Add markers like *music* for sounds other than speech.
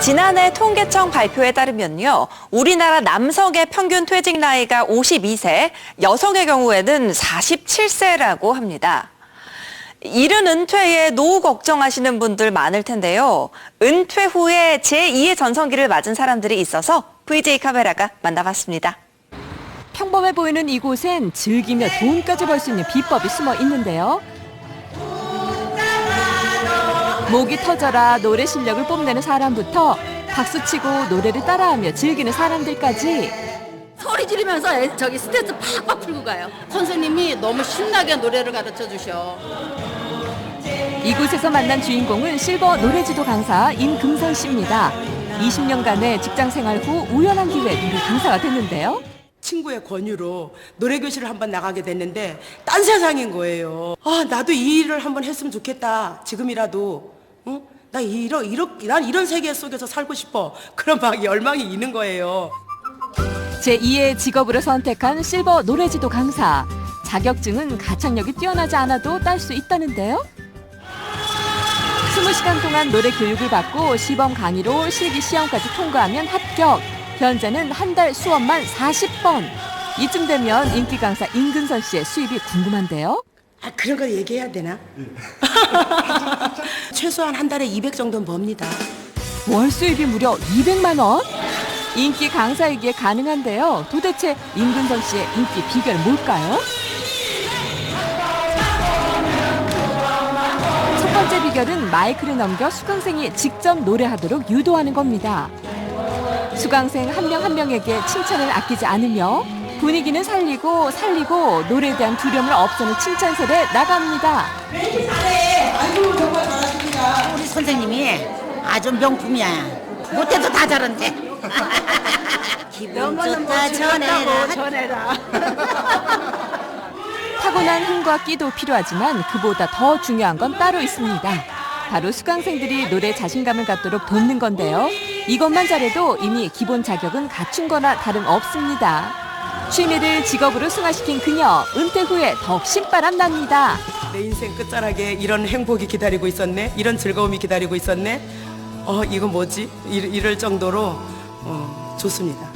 지난해 통계청 발표에 따르면요. 우리나라 남성의 평균 퇴직 나이가 52세, 여성의 경우에는 47세라고 합니다. 이른 은퇴에 노후 걱정하시는 분들 많을 텐데요. 은퇴 후에 제2의 전성기를 맞은 사람들이 있어서 VJ 카메라가 만나봤습니다. 평범해 보이는 이곳엔 즐기며 돈까지 벌 수 있는 비법이 숨어 있는데요. 목이 터져라 노래 실력을 뽐내는 사람부터 박수치고 노래를 따라하며 즐기는 사람들까지 소리 지르면서 애- 저기 스트레스 팍팍 풀고 가요. 선생님이 너무 신나게 노래를 가르쳐 주셔. 이곳에서 만난 주인공은 실버 노래지도 강사 임금선 씨입니다. 20년간의 직장 생활 후 우연한 기회에 노래 강사가 됐는데요. 친구의 권유로 노래 교실을 한번 나가게 됐는데 딴 세상인 거예요. 아 나도 이 일을 한번 했으면 좋겠다. 지금이라도 응? 나 이런 이런 난 이런 세계 속에서 살고 싶어. 그런 막 열망이 있는 거예요. 제2의 직업으로 선택한 실버 노래지도 강사. 자격증은 가창력이 뛰어나지 않아도 딸 수 있다는데요. 20시간 동안 노래 교육을 받고 시범 강의로 실기 시험까지 통과하면 합격. 현재는 한 달 수업만 40번. 이쯤 되면 인기 강사 임근선 씨의 수입이 궁금한데요. 아 그런 거 얘기해야 되나? *laughs* 최소한 한 달에 200 정도는 법니다. 월 수입이 무려 200만 원? 인기 강사이기에 가능한데요. 도대체 임근선 씨의 인기 비결 뭘까요? 첫 번째 비결은 마이크를 넘겨 수강생이 직접 노래하도록 유도하는 겁니다. 수강생 한 명 한 명에게 칭찬을 아끼지 않으며 분위기는 살리고 살리고 노래에 대한 두려움을 없애는 칭찬설에 나갑니다. 우리 선생님이 아주 명품이야. 못해도 다 잘한대. *laughs* 기분 좋다 전해라. *laughs* 타고난 힘과 끼도 필요하지만 그보다 더 중요한 건 따로 있습니다. 바로 수강생들이 노래 자신감을 갖도록 돕는 건데요. 이것만 잘해도 이미 기본 자격은 갖춘 거나 다름없습니다. 취미를 직업으로 승화시킨 그녀, 은퇴 후에 더욱 신바람 납니다. 내 인생 끝자락에 이런 행복이 기다리고 있었네. 이런 즐거움이 기다리고 있었네. 어 이거 뭐지? 이- 이럴 정도로 어, 좋습니다.